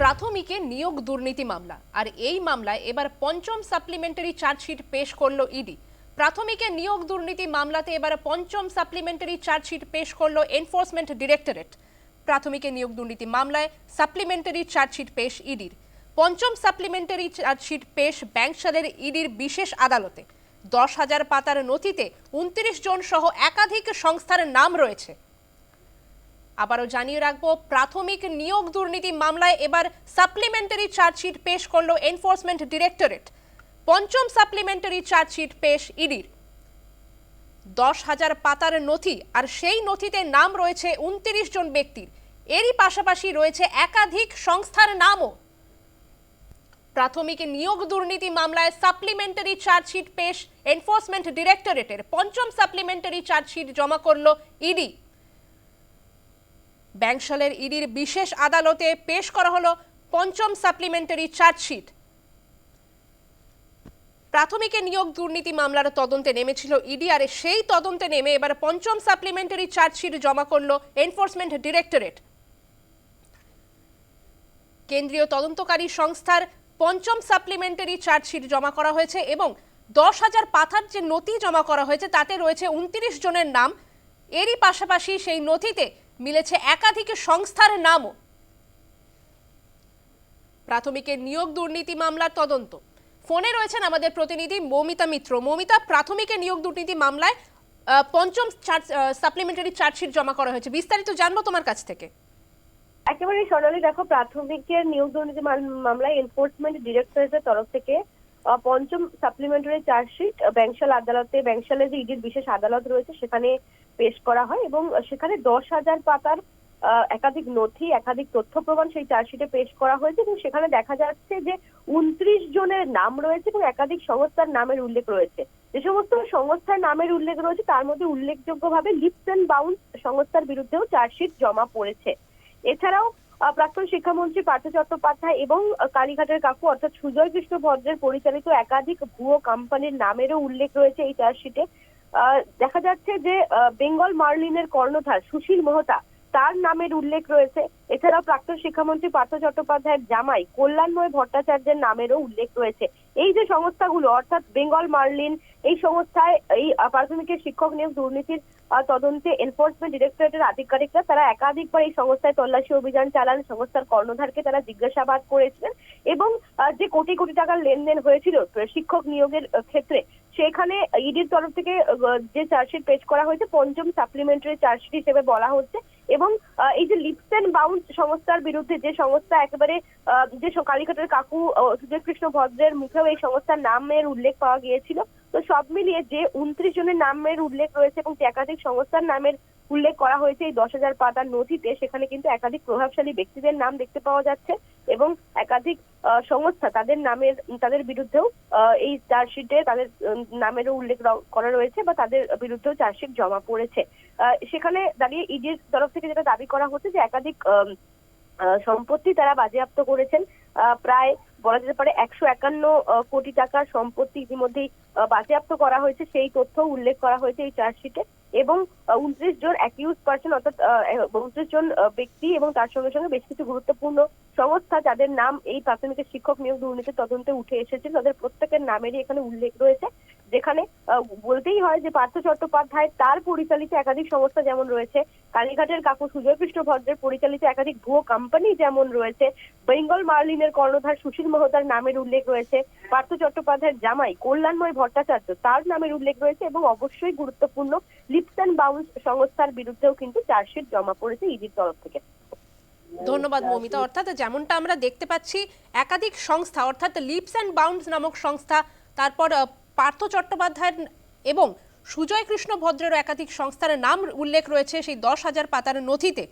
প্রাথমিকে নিয়োগ দুর্নীতি মামলা। আর এই মামলায় এবার পঞ্চম সাপ্লিমেন্টারি চার্জশিট পেশ করল ইডি। প্রাথমিকে নিয়োগ দুর্নীতি মামলাতে এবার পঞ্চম সাপ্লিমেন্টারি চার্জশিট পেশ করল এনফোর্সমেন্ট ডিরেক্টরেট। প্রাথমিকে নিয়োগ দুর্নীতি মামলায় সাপ্লিমেন্টারি চার্জশিট পেশ ইডির। পঞ্চম সাপ্লিমেন্টারি চার্জশিট পেশ ব্যাংকশালের ইডির বিশেষ আদালতে। দশ হাজার পাতার নথিতে উনত্রিশ জন সহ একাধিক সংস্থার নাম রয়েছে। আবারও জানিয়ে রাখব, প্রাথমিক নিয়োগ দুর্নীতি মামলায় এবার সাপ্লিমেন্টারি চার্জশিট পেশ করল এনফোর্সমেন্ট ডিরেক্টরেট। পঞ্চম সাপ্লিমেন্টারি চার্জশিট পেশ ইডির। দশ হাজার পাতার নথি, আর সেই নথিতে নাম রয়েছে উনত্রিশ জন ব্যক্তির। এরই পাশাপাশি রয়েছে একাধিক সংস্থার নামও। প্রাথমিক নিয়োগ দুর্নীতি মামলায় সাপ্লিমেন্টারি চার্জশিট পেশ এনফোর্সমেন্ট ডিরেক্টরেটের পঞ্চম সাপ্লিমেন্টারি চার্জশিট জমা করল ইডি। ব্যাংশালের ইডির বিশেষ আদালতে পেশ করা হলো পঞ্চম সাপ্লিমেন্টারি চার্জশিট। প্রাথমিকে নিয়োগ দুর্নীতি মামলার তদন্তে নেমেছিল ইডি, আর সেই তদন্তে নেমে এবার পঞ্চম সাপ্লিমেন্টারি চার্জশিট জমা করল এনফোর্সমেন্ট ডিরেক্টরেট। কেন্দ্রীয় তদন্তকারী সংস্থার পঞ্চম সাপ্লিমেন্টারি চার্জশিট জমা করা হয়েছে এবং দশ হাজার পাতার যে নথি জমা করা হয়েছে, তাতে রয়েছে উনত্রিশ জনের নাম। এরই পাশাপাশি সেই নথিতে মিলেছে একাধিক সংস্থার নামও। প্রাথমিকের নিয়োগ দুর্নীতি মামলার তদন্ত। ফোনে রয়েছেন আমাদের প্রতিনিধি মৌমিতা মিত্র। মৌমিতা, প্রাথমিকের নিয়োগ দুর্নীতি মামলায় পঞ্চম সাপ্লিমেন্টারি চার্জশিট জমা করা হয়েছে। বিস্তারিত জানব তোমার কাছ থেকে। একেবারে সোনালি দেখো, প্রাথমিকের নিয়োগ দুর্নীতি মামলায় এনফোর্সমেন্ট ডিরেক্টরেটের তরফ থেকে পঞ্চম সাপ্লিমেন্টারি চার্জশিট ব্যাংশাল আদালতে ব্যাংশালে যে ইডির বিশেষ আদালত রয়েছে, সেখানে পেশ করা হয় এবং সেখানে দশ হাজার পাতার একাধিক নথি, একাধিক তথ্য প্রমাণ সেই চার্জশিটে পেশ করা হয়েছে এবং সেখানে দেখা যাচ্ছে যে উনত্রিশ জনের নাম রয়েছে এবং একাধিক সংস্থার নামের উল্লেখ রয়েছে। যে সমস্ত সংস্থার নামের উল্লেখ রয়েছে, তার মধ্যে উল্লেখযোগ্যভাবে লিপস অ্যান্ড বাউন্স সংস্থার বিরুদ্ধেও চার্জশিট জমা পড়েছে। এছাড়াও প্রাক্তন শিক্ষামন্ত্রী পার্থ চট্টোপাধ্যায় এবং কালীঘাটের কাকু অর্থাৎ সুজয় কৃষ্ণ ভদ্রের পরিচালিত একাধিক ভুয়ো কোম্পানির নামেরও উল্লেখ রয়েছে এই চার্জশিটে। দেখা যাচ্ছে যে বেঙ্গল মার্লিনের কর্ণধার সুশীল মোহতা তার নামের উল্লেখ রয়েছে। এছাড়াও প্রাক্তন শিক্ষামন্ত্রী পার্থ চট্টোপাধ্যায়ের জামাই কল্যাণময় ভট্টাচার্যের নামেরও উল্লেখ রয়েছে। এই যে সংস্থাগুলো, অর্থাৎ বেঙ্গল মার্লিন, এই সংস্থায় এই প্রাথমিকের শিক্ষক নিয়োগ দুর্নীতির তদন্তে এনফোর্সমেন্ট ডিরেক্টরেটের আধিকারিকরা তারা একাধিকবার এই সংস্থায় তল্লাশি অভিযান চালান, সংস্থার কর্ণধারকে তারা জিজ্ঞাসাবাদ করেছিলেন এবং যে কোটি কোটি টাকার লেনদেন হয়েছিল শিক্ষক নিয়োগের ক্ষেত্রে, সেখানে ইডির তরফ থেকে যে চার্জশিট পেশ করা হয়েছে, পঞ্চম সাপ্লিমেন্টারি চার্জশিট হিসেবে বলা হচ্ছে। এবং এই যে লিপস অ্যান্ড বাউন্স সংস্থার বিরুদ্ধে যে সংস্থা একেবারে যে কালীঘাটের কাকু সুজয় কৃষ্ণ ভদ্রের মুখেও এই সংস্থার নামের উল্লেখ পাওয়া গিয়েছিল। তো সব মিলিয়ে যে উনত্রিশ জনের নামের উল্লেখ রয়েছে এবং একাধিক সংস্থার নামের উল্লেখ করা হয়েছে এই দশ হাজার পাতার নথিতে, সেখানে কিন্তু একাধিক প্রভাবশালী ব্যক্তিদের নাম দেখতে পাওয়া যাচ্ছে এবং একাধিক সংস্থা তাদের নামের, তাদের বিরুদ্ধেও এই চার্জশিটে তাদের নামেরও উল্লেখ করা রয়েছে বা তাদের বিরুদ্ধেও চার্জশিট জমা পড়েছে। সেখানে দাঁড়িয়ে ইডির তরফ থেকে যেটা দাবি করা হচ্ছে যে একাধিক সম্পত্তি তারা বাজেয়াপ্ত করেছেন। প্রায় বলা যেতে পারে একশো একান্ন কোটি টাকার সম্পত্তি ইতিমধ্যেই বাজেয়াপ্ত করা হয়েছে। সেই তথ্য উল্লেখ করা হয়েছে এই চার্জশিটে। এবং উনত্রিশ জন অ্যাকিউজ পার্সন অর্থাৎ উনত্রিশ জন ব্যক্তি এবং তার সঙ্গে সঙ্গে বেশ কিছু গুরুত্বপূর্ণ সংস্থা যাদের নাম এই প্রাথমিকের শিক্ষক নিয়োগ দুর্নীতির তদন্তে উঠে এসেছে। তাদের প্রত্যেকের নামেরই এখানে উল্লেখ রয়েছে, যেখানে বলতেই হয় যে পার্থ চট্টোপাধ্যায় তার পরিচালিত একাধিক সংস্থা যেমন রয়েছে, কালীঘাটের কাকু সুজয় কৃষ্ণ ভদ্রের পরিচালিত একাধিক ভুয়ো কোম্পানি যেমন রয়েছে, বেঙ্গল মার্লিনের কর্ণধার সুশীল মহতার নামের উল্লেখ রয়েছে, পার্থ চট্টোপাধ্যায়ের জামাই কল্যাণময় ভট্টাচার্য তার নামের উল্লেখ রয়েছে এবং অবশ্যই গুরুত্বপূর্ণ লিপস অ্যান্ড বাউন্স সংস্থার বিরুদ্ধেও কিন্তু চার্জশিট জমা পড়েছে ইডির তরফ থেকে। ধন্যবাদ, মমিতা। অর্থাৎ যেমনটা আমরা দেখতে পাচ্ছি, একাধিক সংস্থা, অর্থাৎ লিপস অ্যান্ড বাউন্ডস নামক সংস্থা, তারপর পার্থ চট্টোপাধ্যায়ের এবং সুজয় কৃষ্ণ ভদ্রেরও একাধিক সংস্থার নাম উল্লেখ রয়েছে সেই দশ হাজার পাতার নথিতে।